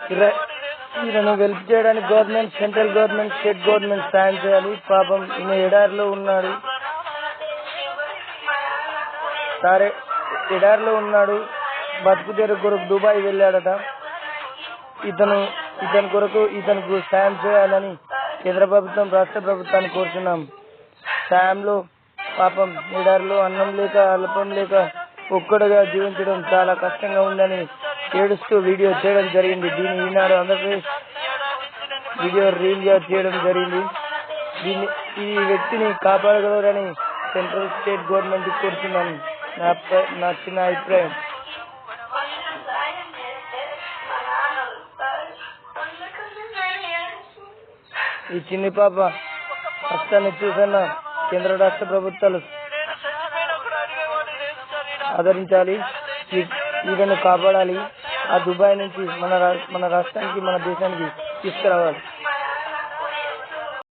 ఇర- ఈయనను వెల్ప్ చేయడానికి government central government state government సాయం చేయాలి. పాపం ఈయన ఎడారిలో ఉన్నాడు. సరే ఎడారిలో ఉన్నాడు. బతుకు తెరుగు కొరకు దుబాయ్ వెళ్ళాడట. ఇతను ఇతని కొరకు ఇతనికి సాయం చేయాలని కేంద్ర ప్రభుత్వం రాష్ట్ర ప్రభుత్వాన్ని కోరుతున్నాం సాయంలో పాపం ఎడారిలో అన్నం లేక అల్పం లేక ఒక్కడుగా జీవించడం చాలా కష్టంగా ఉందని ఏడుస్తూ వీడియో చేయడం జరిగింది. దీన్ని ఈనాడు ఆంధ్రప్రదేశ్ వీడియో రీల్గా చేయడం జరిగింది. దీన్ని ఈ వ్యక్తిని కాపాడగలరని సెంట్రల్ స్టేట్ గవర్నమెంట్ కోరుతున్నాను నా అభిప్రాయం- నా చిన్న అభిప్రాయం. ఈ చిన్ని పాప కష్టాన్ని చూసిన కేంద్ర రాష్ట్ర ప్రభుత్వాలు ఆదరించాలి ఈ- కాపాడాలి. ఆ దుబాయ్ నుంచి మన రా- మన రాష్ట్రానికి మన దేశానికి తీసుకురావాలి